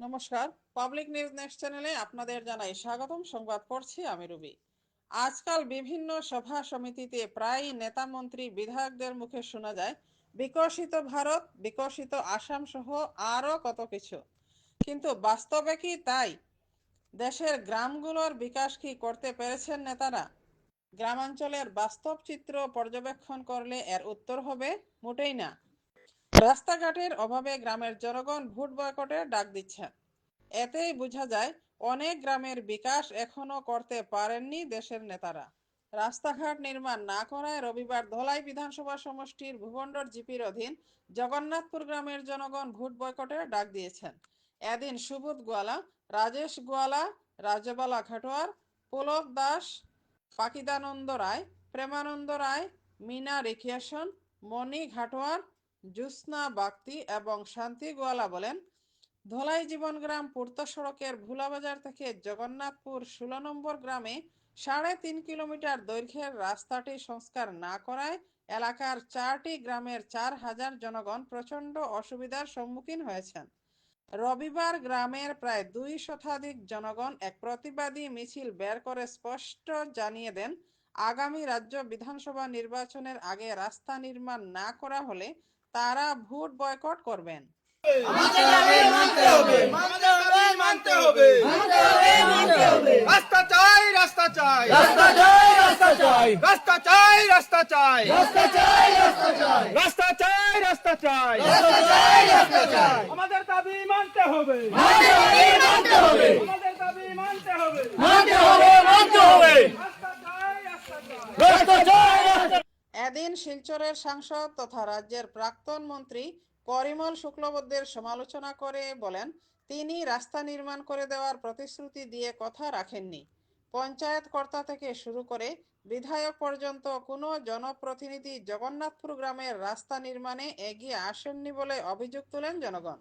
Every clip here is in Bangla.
নমস্কার পাবলিক নিউজ নেক্সট চ্যানেলে আপনাদের জানাই স্বাগতম সংবাদ পড়ছি আমি রুবি। আজকাল বিভিন্ন সভা সমিতিতে প্রায় নেতা মন্ত্রী বিধায়কদের মুখে শোনা যায় বিকশিত ভারত বিকশিত আসাম সহ আরও কত কিছু। কিন্তু বাস্তবে কি তাই? দেশের গ্রামগুলোর বিকাশ কি করতে পেরেছেন নেতারা? গ্রামাঞ্চলের বাস্তব চিত্র পর্যবেক্ষণ করলে এর উত্তর হবে মোটেই না। রাস্তাঘাটের অভাবে গ্রামের জনগণ ভোট বয়কটের ডাক দিচ্ছেন এতেই বোঝা যায়, অনেক গ্রামের বিকাশ এখনও করতে পারেননি দেশের নেতারা। রাস্তাঘাট নির্মাণ না করায় রবিবার ধলাই বিধানসভা সমষ্টির ভুবন্ডর জিপির অধীন জগন্নাথপুর গ্রামের জনগণ ভোট বয়কটের ডাক দিয়েছেন। এদিন সুবোধ গোয়ালা, রাজেশ গোয়ালা রাজবালা খাটোয়ার পুলক দাস, পাকিদানন্দ রায়, প্রেমানন্দ রায়, মিনা রিখিয়াসন, মণি ঘাটোয়ার, জ্যোৎস্না বাগতি এবং শান্তি গোয়ালা বলেন, ধলাই জীবনগ্রাম পূর্ত সড়কের ভুলাবাজার থেকে জগন্নাথপুর ষোলো নম্বর গ্রামে সাড়ে তিন কিলোমিটার দৈর্ঘ্যের রাস্তাটি সংস্কার না করায় এলাকার চারটি গ্রামের চার হাজার জনগণ প্রচণ্ড অসুবিধার সম্মুখীন হয়েছেন। রবিবার গ্রামের প্রায় দুই শতাধিক জনগণ এক প্রতিবাদী মিছিল বের করে স্পষ্ট জানিয়ে দেন, আগামী রাজ্য বিধানসভা নির্বাচনের আগে রাস্তা নির্মাণ না করা হলে তারা ভোট বয়কট করবেন। রাস্তা চাই রাস্তা চাই। রাস্তা চাই রাস্তা চাই। রাস্তা চাই রাস্তা চাই। রাস্তা চাই রাস্তা চাই। রাস্তা চাই রাস্তা চাই। রাস্তা চাই রাস্তা চাই। আমাদের দাবি মানতে হবে। মানতে হবে মানতে হবে। আমাদের দাবি মানতে হবে। মানতে হবে মানতে হবে। রাস্তা চাই রাস্তা চাই। রাস্তা চাই রাস্তা এদিন শিলচরের সাংসদ তথা রাজ্যের প্রাক্তন মন্ত্রী পরিমল শুক্লবদ্যের সমালোচনা করে বলেন তিনি রাস্তা নির্মাণ করে দেওয়ার প্রতিশ্রুতি দিয়ে কথা রাখেননি। পঞ্চায়েত কর্তা থেকে শুরু করে বিধায়ক পর্যন্ত কোনো জনপ্রতিনিধি জগন্নাথপুর গ্রামের রাস্তা নির্মাণে এগিয়ে আসেননি বলে অভিযোগ তোলেন জনগণ।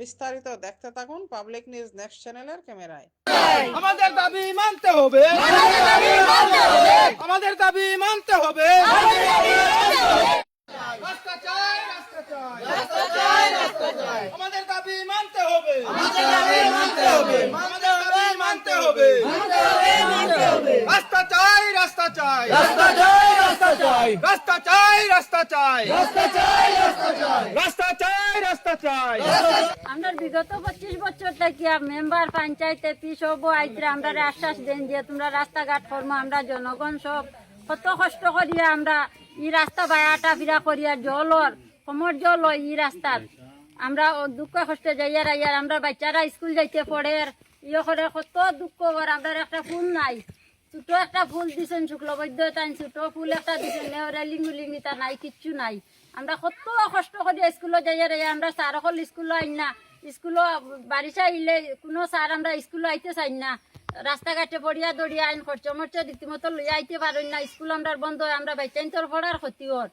বিস্তারিত দেখতে থাকুন পাবলিক নিউজ নেক্সট চ্যানেলের ক্যামেরায়। আমাদের দাবি মানতে হবে। আমাদের দাবি মানতে হবে রাস্তা চাই রাস্তা চাই রাস্তা চাই রাস্তা চাই মানতে হবে। মানতে হবে। মানতে হবে মানতে হবে। মানতে হবে মানতে হবে। রাস্তা চাই রাস্তা চাই। রাস্তা চাই রাস্তা চাই। রাস্তা চাই রাস্তা চাই। রাস্তা চাই রাস্তা চাই। রাস্তা চাই রাস্তা চাই। আমরা বিগত পঁচিশ বছর থেকে মেম্বার পঞ্চায়েতে আইতে আমরা আশ্বাস দেন যে তোমরা রাস্তাঘাট করব আমরা জনগণ সব। কত কষ্ট করিয়া আমরা ই রাস্তা বায়াটা ফিরা করিয়া জলর কমর জল হয় ই রাস্তার। আমরা দুঃখ কষ্টে যাইয়ার আইয়ার আমরা বাচ্চারা স্কুল যাইতে পড়ে। ইয়ে করে কত দুঃখ কর আমরা একটা ফুল নাই। ছোট একটা ফুল দিছেন শুক্লবৈদ্য তাই ছোট ফুল একটা দিছেন নেওয়া লিঙ্গু লিঙ্গি তা নাই, কিচ্ছু নাই। আমরা কত কষ্ট করি স্কুলে যাই রে আমরা স্যার সকল স্কুলে আইন না। স্কুলে বারিশা আইলে কোনো স্যার আমরা স্কুলে আইতে চাই না। রাস্তাঘাটে পড়িয়া দড়িয়া আইন, খরচ মরচ রীতিমতো লইয়া আইতে পারেন না। স্কুল আমরা বন্ধ হয়, আমরা বাচ্চাইন তোর পড়ার ক্ষতি হর।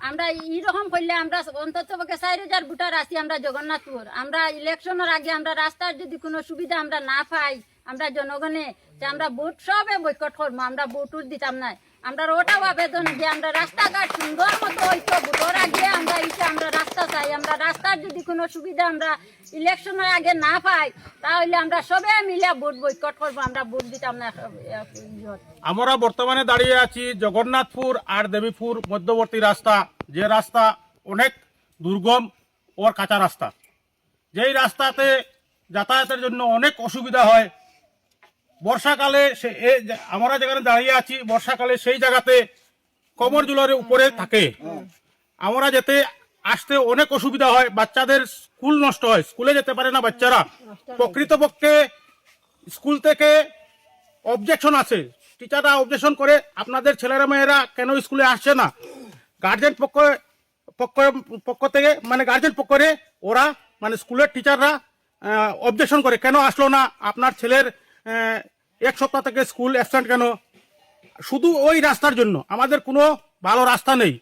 আমরা এইরকম করলে আমরা অন্তত পক্ষে চার হাজার ভোটার আছি, আমরা জগন্নাথপুর। আমরা ইলেকশনের আগে আমরা রাস্তার যদি কোনো সুবিধা আমরা না পাই, আমরা জনগণে যে আমরা ভোট সবে বৈকট করব, আমরা ভোট দিতাম না আমরা ওটাও আবেদন যে আমরা রাস্তাঘাট সুন্দর মতো হইতো ভোটের আগে আমরা ইসে আমরা রাস্তা চাই আমরা রাস্তার যদি কোনো সুবিধা আমরা ইলেকশনের আগে না পাই, তাহলে আমরা সবে মিলে ভোট বৈকট করব, আমরা ভোট দিতাম না আমরা বর্তমানে দাঁড়িয়ে আছি জগন্নাথপুর আর দেবীপুর মধ্যবর্তী রাস্তা। যে রাস্তা অনেক দুর্গম, ওর কাঁচা রাস্তা। যেই রাস্তাতে যাতায়াতের জন্য অনেক অসুবিধা হয়, বর্ষাকালে সে আমরা যেখানে দাঁড়িয়ে আছি, বর্ষাকালে সেই জায়গাতে কমর জুলারের উপরে থাকে। আমরা যেতে আসতে অনেক অসুবিধা হয়, বাচ্চাদের স্কুল নষ্ট হয়, স্কুলে যেতে পারে না বাচ্চারা। প্রকৃতপক্ষে স্কুল থেকে অবজেকশন আছে টিচাররা অবজেকশন করে, আপনাদের ছেলেরা মেয়েরা কেন স্কুলে আসছে না? গার্জেন পক্ষ পক্ষ পক্ষ থেকে মানে গার্জেন পক্ষে ওরা মানে স্কুলের টিচাররা অবজেকশন করে, কেন আসলো না? আপনার ছেলের এক সপ্তাহ থেকে স্কুল অ্যাবসেন্ট কেন? শুধু ওই রাস্তার জন্য, আমাদের কোনো ভালো রাস্তা নেই।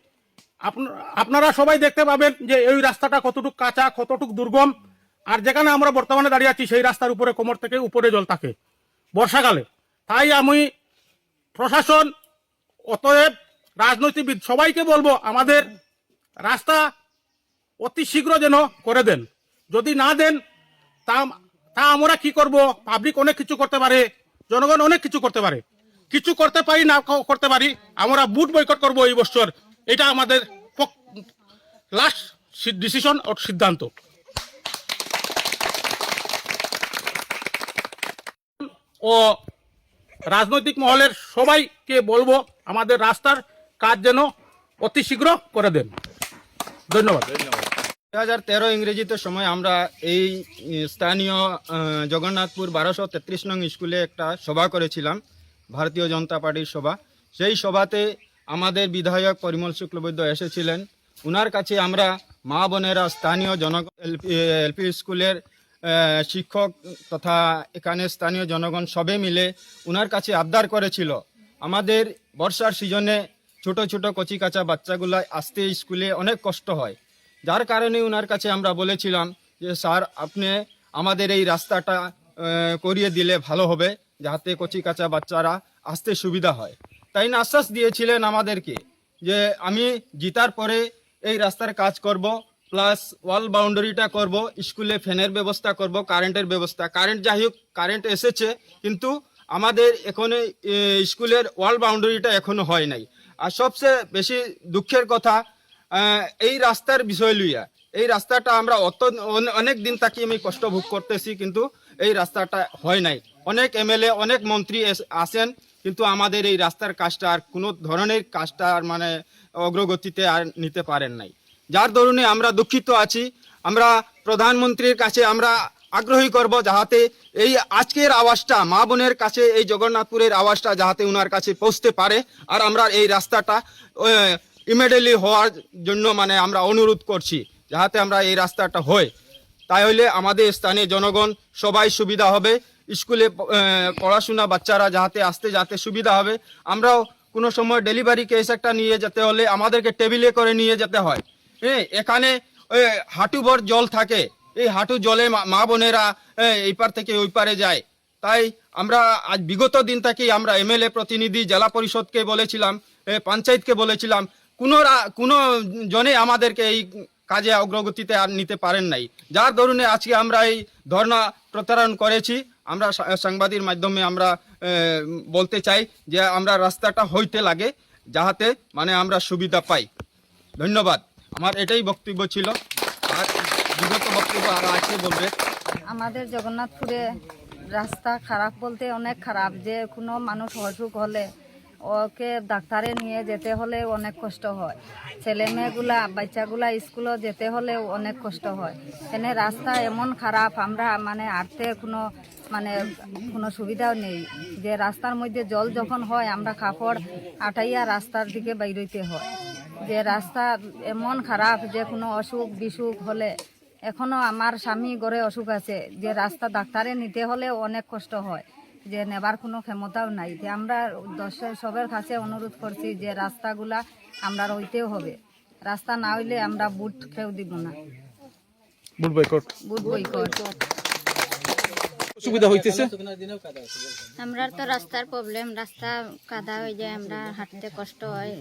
আপনারা সবাই দেখতে পাবেন যে এই রাস্তাটা কতটুকু কাঁচা, কতটুকু দুর্গম। আর যেখানে আমরা বর্তমানে দাঁড়িয়ে আছি, সেই রাস্তার উপরে, কোমর থেকে উপরে জল থাকে। বর্ষাকালে। তাই আমি প্রশাসন, অতএব রাজনৈতিকবিদ সবাইকে বলব, আমাদের রাস্তা অতি শীঘ্র যেন করে দেন। যদি না দেন, তা তা আমরা কি করব? পাবলিক অনেক কিছু করতে পারে, জনগণ অনেক কিছু করতে পারে। কিছু করতে পারি, না করতে পারি, আমরা বুট বয়কট করব এই বছর। এটা আমাদের লাস্ট ডিসিশন ও সিদ্ধান্ত। ও রাজনৈতিক মহলের সবাইকে বলব, আমাদের রাস্তার কাজ যেন অতি শীঘ্র করে দেন। ধন্যবাদ। দু হাজার তেরো ইংরেজিতে সময় আমরা এই স্থানীয় জগন্নাথপুর বারোশো তেত্রিশ নং স্কুলে একটা সভা করেছিলাম, ভারতীয় জনতা পার্টির সভা। সেই সভাতে আমাদের বিধায়ক পরিমল শুক্লবৈদ্য এসেছিলেন। উনার কাছে আমরা মা বোনেরা, স্থানীয় জন এলপি স্কুলের শিক্ষক তথা এখানে স্থানীয় জনগণ সবে মিলে উনার কাছে আবদার করেছিল। আমাদের বর্ষার সিজনে ছোট ছোট কচি কাঁচা বাচ্চাগুলা আসতে স্কুলে অনেক কষ্ট হয়। যার কারণে ওনার কাছে আমরা বলেছিলাম যে, স্যার, আপনি আমাদের এই রাস্তাটা করিয়ে দিলে ভালো হবে, যাতে কচি কাঁচা বাচ্চারা আসতে সুবিধা হয়। তাই আশ্বাস দিয়েছিলেন আমাদেরকে যে আমি জিতার পরে এই রাস্তার কাজ করব প্লাস ওয়াল বাউন্ডারিটা করব স্কুলে ফ্যানের ব্যবস্থা করব কারেন্টের ব্যবস্থা। কারেন্ট যাই হোক কারেন্ট এসেছে, কিন্তু আমাদের এখানে স্কুলের ওয়াল বাউন্ডারিটা এখনও হয় নাই। আর সবচেয়ে বেশি দুঃখের কথা এই রাস্তার বিষয় লইয়া, এই রাস্তাটা আমরা অত অনেক দিন থাকি আমি কষ্ট ভোগ করতেছি, কিন্তু এই রাস্তাটা হয় নাই। অনেক এমএলএ অনেক মন্ত্রী আসেন কিন্তু আমাদের এই রাস্তার কাজটা আর কোনো ধরনের কাজটা আর মানে অগ্রগতিতে আর নিতে পারেন নাই। যার দরুনে আমরা দুঃখিত আছি। আমরা প্রধানমন্ত্রীর কাছে আমরা আগ্রহী করব যাহাতে এই আজকের আওয়াজটা, মা বোনের কাছে এই জগন্নাথপুরের আওয়াজটা যাহাতে উনার কাছে পৌঁছতে পারে আর আমরা এই রাস্তাটা ইমিডিয়েটলি হওয়ার জন্য মানে আমরা অনুরোধ করছি যাহাতে আমরা এই রাস্তাটা হয়। তাই হলে আমাদের স্থানীয় জনগণ সবাই সুবিধা হবে। স্কুলে পড়াশোনা বাচ্চারা যাহাতে আসতে যাতে সুবিধা হবে, আমরাও কোনো সময় ডেলিভারি কেস একটা নিয়ে যেতে হলে আমাদেরকে টেবিলে করে নিয়ে যেতে হয়। হ্যাঁ এখানে হাঁটুভর জল থাকে। এই হাঁটু জলে মা- বোনেরা এই পার থেকে ওই পারে যায়। তাই আমরা আজ বিগত দিন থেকেই আমরা এমএলএ প্রতিনিধি, জেলা পরিষদকে বলেছিলাম পঞ্চায়েতকে বলেছিলাম কোনোরা কোনো জনে আমাদেরকে এই কাজে অগ্রগতিতে আর নিতে পারেন নাই। যার দরুনে আজকে আমরা এই ধর্ণা প্রতারণ করেছি। আমরা সাংবাদিক মাধ্যমে আমরা বলতে চাই যে আমরা রাস্তাটা হইতে লাগে, যাহাতে মানে আমরা সুবিধা পাই। ধন্যবাদ। আমার এটাই বক্তব্য ছিল। আর বিগত বক্তব্য আর আছে বলবে। আমাদের জগন্নাথপুরে রাস্তা খারাপ বলতে অনেক খারাপ। যে কোনো মানুষ অসুখ হলে ওকে ডাক্তারে নিয়ে যেতে হলে অনেক কষ্ট হয়। ছেলে মেয়েগুলা, বাচ্চাগুলা স্কুলে যেতে হলেও অনেক কষ্ট হয়। এখানে রাস্তা এমন খারাপ, আমরা মানে আটতে কোনো মানে কোনো সুবিধাও নেই। যে রাস্তার মধ্যে জল যখন হয় আমরা কাপড় আটাইয়া রাস্তার দিকে বাইরইতে হয়। যে রাস্তা এমন খারাপ যে কোনো অসুখ বিসুখ হলে এখনও আমার স্বামী গড়ে অসুখ আছে। যে রাস্তা ডাক্তারে নিতে হলে অনেক কষ্ট হয়। যে নেবার কোনো ক্ষমতাও নাই। যে আমরা দশের সবের কাছে অনুরোধ করছি যে রাস্তাগুলা আমরা রইতেও হবে। রাস্তা না হইলে আমরা বুট খেয়েও দিব না। বুট বয়কট বুট বইকট সুবিধা হইতেছে? আমরা তো রাস্তার প্রবলেম রাস্তা কাদা হয়ে যায় আমরা হাঁটতে কষ্ট হয়।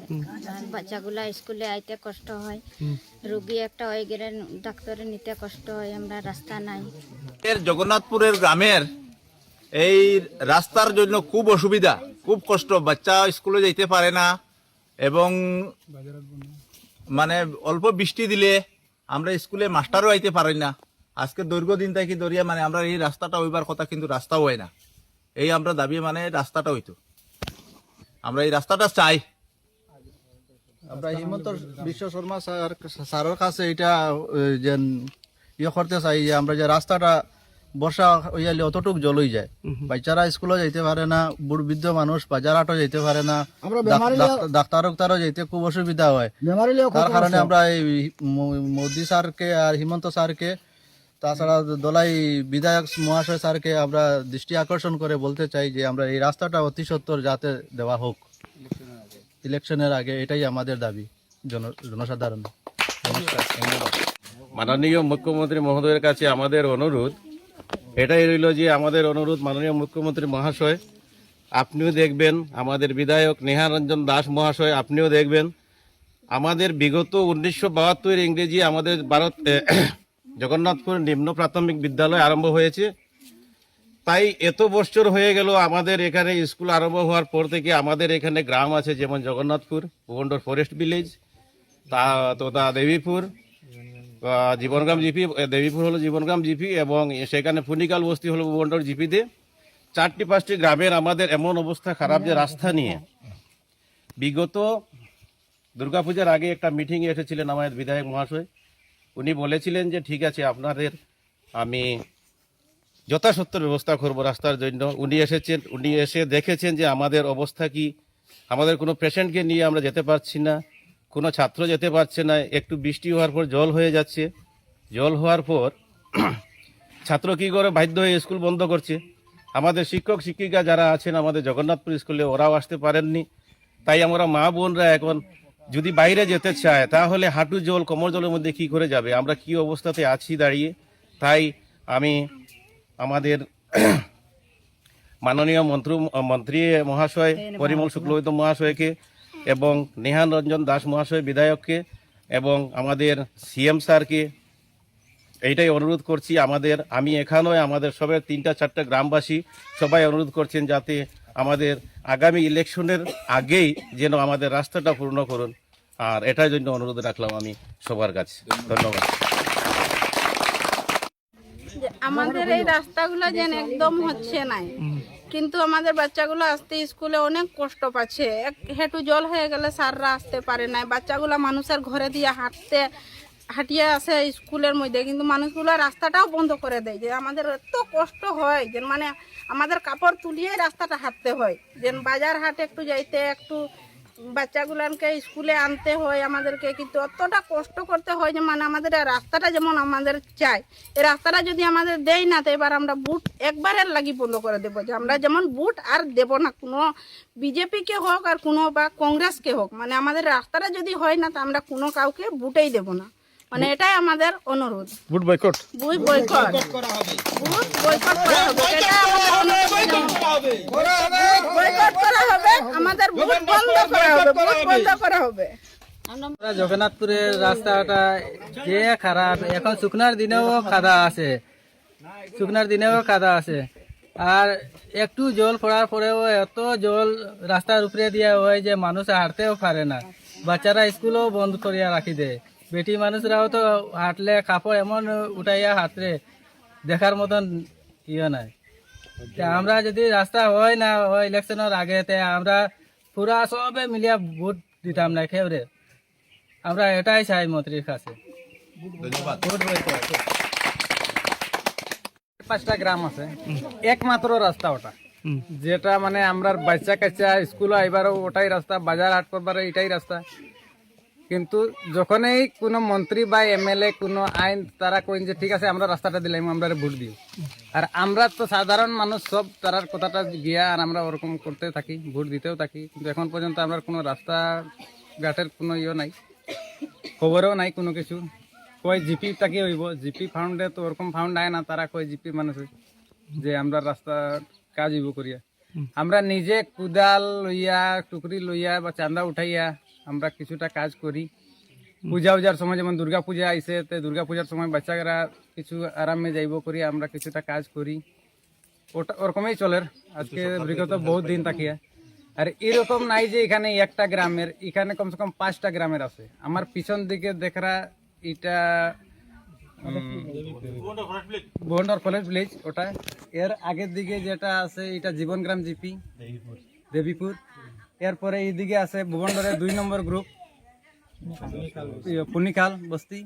বাচ্চাগুলা স্কুলে আইতে কষ্ট হয়। রুগী একটা হয়ে গেলে ডাক্তারে নিতে কষ্ট হয় আমরা রাস্তা নাই। এর জগন্নাথপুরের গ্রামের এই রাস্তার জন্য খুব অসুবিধা খুব কষ্ট। বাচ্চা স্কুলে যেতে পারে না এবং মানে অল্প বৃষ্টি দিলে আমরা স্কুলে মাস্টারও আইতে পারি না। আজকে দৈর্ঘ্য দিন থেকে দরিয়া মানে আমরা এই রাস্তাটা হইবার কথা কিন্তু রাস্তা হয় না। এই আমরা দাবি মানে রাস্তাটা হইতো আমরা এই রাস্তাটা চাই। আমরা হিমন্ত বিশ্ব শর্মা স্যার স্যারের কাছে এটা যে ইয়ে করতে চাই যে আমরা যে রাস্তাটা বর্ষা হইয়ালে অতটুক জল হয়ে যায় বাচ্চারা স্কুলে যাইতে পারে না বুড় বৃদ্ধ মানুষ বাজার হাটও যাইতে পারে না ডাক্তার ডাক্তারও যাইতে খুব অসুবিধা হয়। তার কারণে আমরা এই মোদি স্যারকে আর হিমন্ত স্যারকে তাছাড়া দলাই বিধায়ক মহাশয় স্যারকে আমরা দৃষ্টি আকর্ষণ করে বলতে চাই যে আমরা এই রাস্তাটা অতি সত্তর যাতে দেওয়া হোক। ইলেকশনের আগে এটাই আমাদের দাবি, জন, জনসাধারণ। মাননীয় মুখ্যমন্ত্রী মহোদয়ের কাছে আমাদের অনুরোধ, এটাই রইল যে আমাদের অনুরোধ মাননীয় মুখ্যমন্ত্রী মহাশয়, আপনিও দেখবেন আমাদের বিধায়ক নেহারঞ্জন দাস মহাশয়, আপনিও দেখবেন। আমাদের বিগত উনিশশো বাহাত্তর ইংরেজি আমাদের ভারত জগন্নাথপুর নিম্ন প্রাথমিক বিদ্যালয় আরম্ভ হয়েছে। তাই এত বছর হয়ে গেল আমাদের এখানে স্কুল আরম্ভ হওয়ার পর থেকে আমাদের এখানে গ্রাম আছে যেমন জগন্নাথপুর ভুবন্ডর ফরেস্ট ভিলেজ তা তোতা দেবীপুর জীবনগ্রাম জিপি দেবীপুর হলো জীবনগ্রাম জিপি এবং সেখানে ফুনিকাল বস্তি হলো ভুবন্ডর জিপিতে। চারটি পাঁচটি গ্রামের আমাদের এমন অবস্থা খারাপ যে রাস্তা নিয়ে। বিগত দুর্গাপূজার আগে একটা মিটিংয়ে এসেছিলেন আমাদের বিধায়ক মহাশয়। উনি বলেছিলেন যে, ঠিক আছে, আপনাদের আমি যথাসত্য ব্যবস্থা করব রাস্তার জন্য। উনি এসেছেন, উনি এসে দেখেছেন যে, আমাদের অবস্থা কি? আমাদের কোনো পেশেন্টকে নিয়ে আমরা যেতে পারছি না, কোনো ছাত্র যেতে পারছে না। একটু বৃষ্টি হওয়ার পর জল হয়ে যাচ্ছে। জল হওয়ার পর ছাত্র কী করে বাধ্য হয়ে স্কুল বন্ধ করছে? আমাদের শিক্ষক, শিক্ষিকা যারা আছেন আমাদের জগন্নাথপুর স্কুলে, ওরাও আসতে পারেননি। তাই আমরা মা বোনরা এখন যদি বাইরে যেতে চায় তাহলে হাঁটু জল কোমর জলের মধ্যে কি করে যাবে? আমরা কি অবস্থাতে আছি দাঁড়িয়ে? তাই আমি আমাদের মাননীয় মন্ত্র মন্ত্রী মহাশয় পরিমল শুক্লবৈদ্য মহাশয়কে এবং নেহান রঞ্জন দাস মহাশয় বিধায়ককে এবং আমাদের সিএম স্যারকে এইটাই অনুরোধ করছি। আমাদের আমি এখানেও আমাদের সবের তিনটা চারটা গ্রামবাসী সবাই অনুরোধ করছেন যাতে আমাদের আগামী ইলেকশনের আগেই যেন আমাদের রাস্তাটা পূর্ণ করুন। আর এটার জন্য অনুরোধ রাখলাম আমি সবার কাছে। ধন্যবাদ। আমাদের এই রাস্তাগুলো যেন একদম হচ্ছে নাই। কিন্তু আমাদের বাচ্চাগুলো আসতে স্কুলে অনেক কষ্ট পাচ্ছে। এক হেঁটু জল হয়ে গেলে স্যাররা আসতে পারে না বাচ্চাগুলো মানুষের ঘরে দিয়ে হাঁটতে হাঁটিয়ে আসে স্কুলের মধ্যে, কিন্তু মানুষগুলো রাস্তাটাও বন্ধ করে দেয় যে আমাদের এত কষ্ট হয়, যে মানে আমাদের কাপড় তুলিয়ে রাস্তাটা হাঁটতে হয়। যে বাজার হাটে একটু যাইতে, একটু বাচ্চাগুলানকে স্কুলে আনতে হয়, আমাদেরকে কিন্তু অতটা কষ্ট করতে হয় যে মানে আমাদের রাস্তাটা যেমন আমাদের চাই। এই রাস্তাটা যদি আমাদের দেয় না, তো এবার আমরা বুট একবারের লাগি বন্ধ করে দেবো। যে আমরা যেমন বুট আর দেব না, কোনো বিজেপিকে হোক আর কোনো বা কংগ্রেসকে হোক মানে আমাদের রাস্তাটা যদি হয় না, তো আমরা কোনো কাউকে বুটেই দেব না। মানে এটাই আমাদের অনুরোধ। বুট বয়কট। বুট বয়কট। বুট বয়কট করা হবে। এটা আমাদের অনুরোধ। বয়কট করা হবে। আমাদের বুট বন্ধ করা হবে। বুট বন্ধ করা হবে। আমরা জগন্নাথপুরের রাস্তাটা যে খারাপ এখন শুকনার দিনেও কাদা আছে। শুকনার দিনেও কাদা আছে। আর একটু জল পড়ার পরেও এত জল রাস্তার উপরে দিয়ে হয় যে মানুষ হাঁটতেও পারে না। বাচ্চারা স্কুলও বন্ধ করিয়া রাখি দেয়। বেটি মানুষরাও তো হাঁটলে কাপড় এমন উঠাইয়া হাঁটলে দেখার মতন ইয়ে নাই। তা আমরা যদি রাস্তা হয় না হয় ইলেকশনের আগে আমরা পুরা সবে মিলিয়া ভোট দিতাম না খেবরে আমরা এটাই চাই মন্ত্রীর কাছে। ভোট পাঁচটা গ্রাম আছে। একমাত্র রাস্তা ওটা। যেটা মানে আমরা বাচ্চা কাচ্চা স্কুল আইবারও ওটাই রাস্তা বাজার হাট করবার এটাই রাস্তা। কিন্তু যখনই কোনো মন্ত্রী বা এমএলএ কোনো আইন তারা কইন যে ঠিক আছে আমরা রাস্তাটা দিলাম আমরা ভোট দিই আর আমরা তো সাধারণ মানুষ সব তারার কথাটা গিয়া আর আমরা ওরকম করতে থাকি ভোট দিতেও থাকি। কিন্তু এখন পর্যন্ত আমরা কোনো রাস্তা ঘাটের কোনো ইয়ে নাই খবরও নাই কোনো কিছু। কয় জিপি তাকে হইব? জিপি ফাউন্ডে তো ওরকম ফাউন্ড আয় না তারা কয় জিপি মানুষ যে আমরা রাস্তা কাজ হইব করিয়া। আমরা নিজে কুদাল লইয়া টুকরি লইয়া বা চান্দা উঠাইয়া আমরা কিছুটা কাজ করি। পূজা উজার সময় যেমন দুর্গা পূজা আইসে তো দুর্গা পূজার সময় বাচ্চারা কিছু আরামে যাইব করি, আমরা কিছুটা কাজ করি। ওটা ওরকমই চলে। আজকে বিগত বহুত দিন তাকিয়া আর এরকম নাই যে এখানে একটা গ্রামের, এখানে কমসে কম পাঁচটা গ্রামের আছে। আমার পিছন দিকে দেখরা এটা বন্ডর কলেজ ভিলেজ ওটা। এর আগের দিকে যেটা আছে, এটা জীবনগ্রাম জিপি, দেবীপুর। এরপরে এইদিকে আছে ভুবনডরের দুই নম্বর গ্রুপ। ইয়ে, পুনিখাল বস্তি।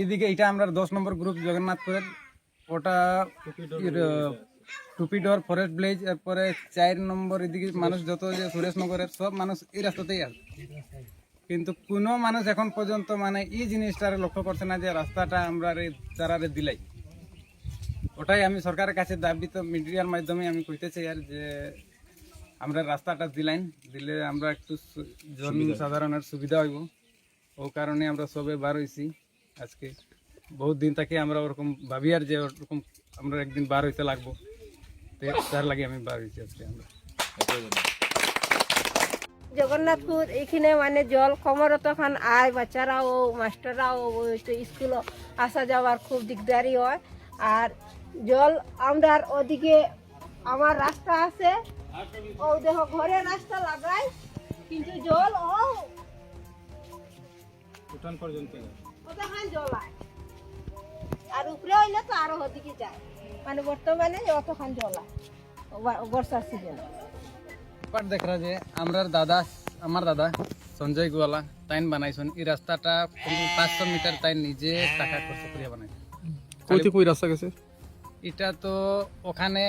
এইদিকে এটা আমরা দশ নম্বর গ্রুপ জগন্নাথপুরের। ওটা টুপিডর ফরেস্ট ভিলেজ। এরপরে চার নম্বর এদিকে মানুষ যত যে সুরেশনগরের সব মানুষ এই রাস্তাতেই আছে। কিন্তু কোনো মানুষ এখন পর্যন্ত মানে এই জিনিসটারে লক্ষ্য করছে না যে রাস্তাটা আমরা তারারে দিলাই। ওটাই আমি সরকারের কাছে দাবি তো মিডিয়ার মাধ্যমে আমি কইতে চাই আর যে আমরা রাস্তাটা দিলাইন দিলে আমরা একটু জনসাধারণের সুবিধা হইব। ও কারণে আমরা সবে বার হইছি আজকে। বহুত দিন থেকে আমরা ওরকম ভাবি আর যে ওরকম আমরা একদিন বার হইতে লাগবো। তো তার লাগে আমি বার হইছি আজকে আমরা। জগন্নাথপুর এইখানে মানে জল কমরত খান আয় বাচ্চারাও মাস্টাররাও স্কুল আসা যাওয়ার খুব দিকদারি হয়। আর জল আমরা ওদিকে আমার রাস্তা আছে ও দেখো ঘরে রাস্তা লাগাই। কিন্তু জল ও। ওখান জল আয় আর উপরে হইলে তো আরও ওদিকে যায়। মানে বর্তমানে অতখান জল আয় ব- বর্ষার সিজনে ব্যাপার দেখা যে আমরার দাদা আমার দাদা সঞ্জয় গোয়ালা তাইন বানাইছেন। এই রাস্তাটা পাঁচশো মিটার তাই নিজে টাকা খরচ করিয়া বানাইছে। কই রাস্তা গেছে? এটা তো ওখানে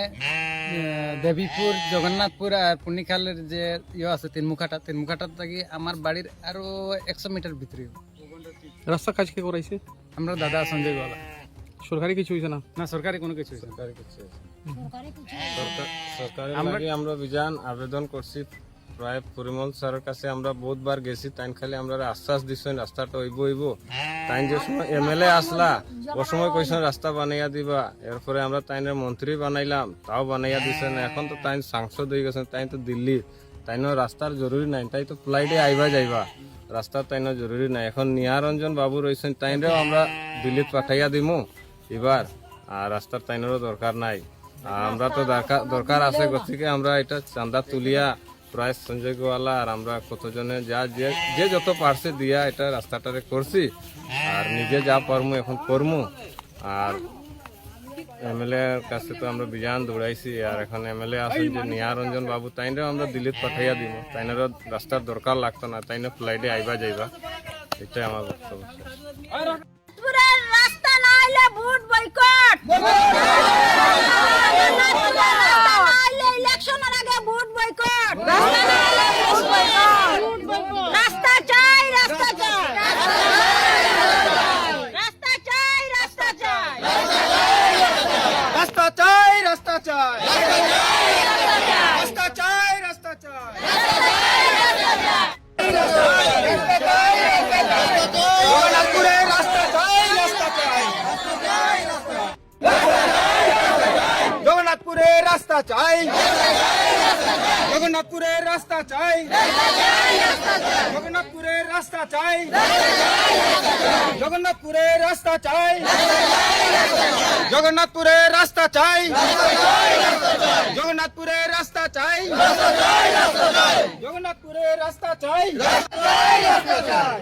দেবীপুর জগন্নাথপুর আর পুনিখালের যে ইয়ে আছে তিনমুখাটা তিনমুখাটা থেকে আমার বাড়ির আরও একশো মিটার ভিতরে রাস্তা কাজ কে করাইছে? আমরা দাদা সঞ্জয় গোয়ালা সরকারি কিছু হইছে না? না সরকারি কোনো কিছু সরকারি কিছু সরকারি লাগে আমরা বিজান আবেদন করছি। প্রায় পরিমল স্যারের কাছে আমরা বহুতবার গেছি তাইন খালি আমরা আশ্বাস দিছেন রাস্তাটা হইব হইব তাইন যে সময় এমএলএ আসলা ও সময় কইছেন রাস্তা বানাইয়া দিবা। এরপরে আমরা তাইনের মন্ত্রী বানাইলাম তাও বানাইয়া দিছে না এখন তো তাইন সাংসদ হয়ে গেছেন তাই তো দিল্লি। তাইনের রাস্তার জরুরি নাই তাই তো ফ্লাইটে আইবা যাইবা। রাস্তার তাইনের জরুরি নাই। এখন নিয়ারঞ্জন বাবু রয়েছেন তাইনরেও আমরা দিল্লিত পাঠাইয়া দিমু এবার। আর রাস্তার তাইনেরও দরকার নাই। আমরা তো দরকার দরকার আছে গতিকে আমরা এটা চান্দা তুলিয়া প্রায় সঞ্জয় গোয়ালা আর আমরা কতজনে যা যে যে যত পারছে দিয়া এটা রাস্তাটারে করছি। আর নিজে যা পারমু, এখন করমু। আর এমএলএ এর কাছে তো আমরা বিজান দৌড়াইছি। আর এখন এমএলএ আছেন যে নিয়ারঞ্জন বাবু তাইনেও আমরা দিল্লিত পাঠাইয়া দিব তাইনেরও রাস্তার দরকার লাগতো না, তাইনে ফ্লাইটে আইবা যাইবা। এটাই আমার বক্তব্য। রাস্তা না আইলে ভোট বয়কট। চাই। জগন্নাথপুরে রাস্তা চাই। জগন্নাথপুরে রাস্তা চাই। জগন্নাথপুরে রাস্তা চাই। জগন্নাথপুরে রাস্তা চাই। জগন্নাথপুরে রাস্তা চাই। জগন্নাথপুরে রাস্তা চাই।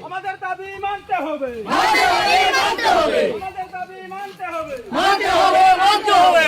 আমাদের দাবি মানতে হবে। মানতে হবে। মানতে হবে মানতে হবে।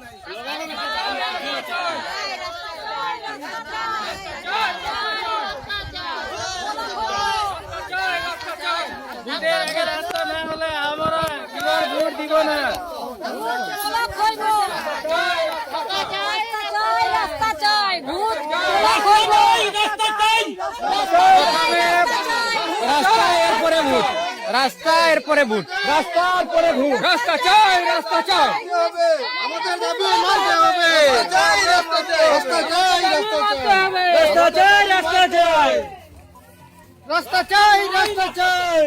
রাস্তা না হলে আমরা ভোট দিব না রাস্তা এরপরে ভোট। রাস্তা এরপরে ভোট। রাস্তা পরে ভোট। রাস্তা চাই রাস্তা চাই। আমাদের দাবি মানতে হবে। রাস্তা চাই রাস্তা চাই। রাস্তা চাই রাস্তা চাই। রাস্তা চাই রাস্তা চাই।